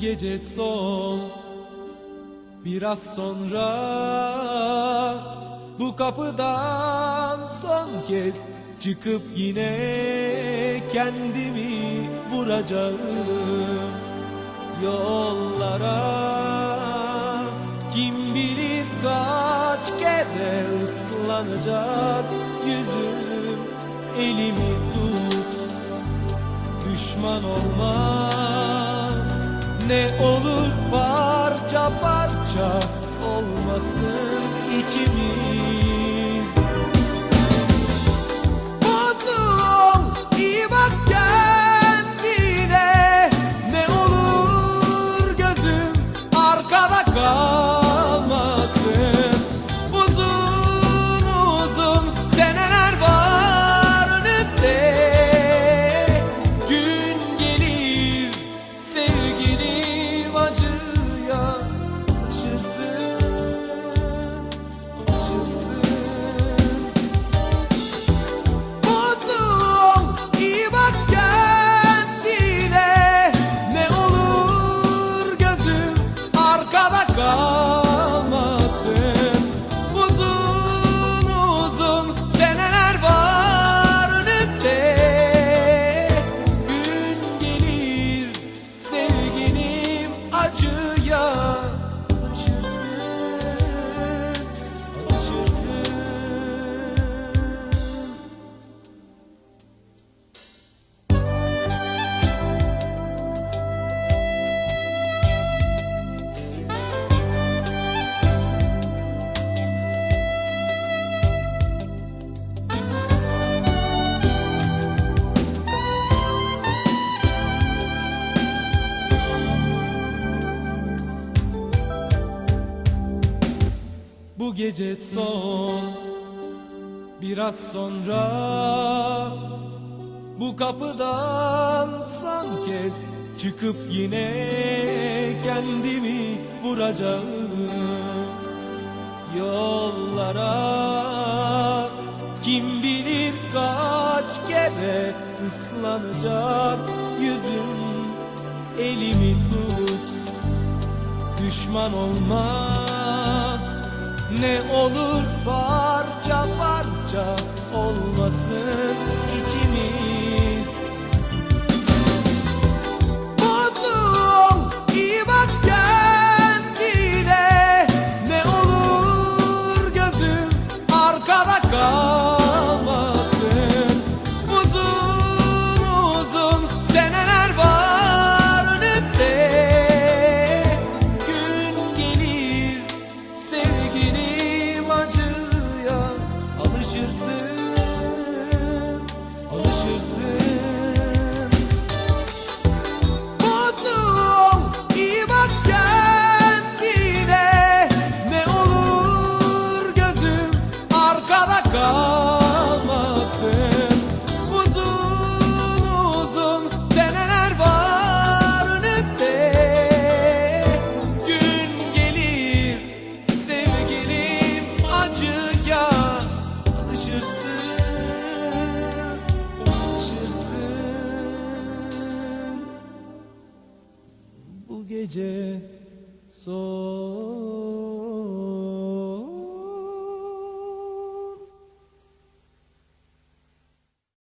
gece son. Biraz sonra bu kapıdan son kez çıkıp yine kendimi vuracağım. Yollara Kim bilir kaç kere ıslanacak yüzüm elimi tut. Düşman olma Ne olur parça parça olmasın içimiz Bu gece son. Biraz sonra Bu kapıdan son kez Çıkıp yine kendimi vuracağım. Yollara Kim bilir kaç kere ıslanacak yüzüm. Elimi tut düşman olma Ne olur parça parça olmasın içimiz ol, iyi bak Ne olur gözüm arkada kalmasın. Uzun uzun seneler var önümde. Gün gelir sevgilim acıya alışırsın So.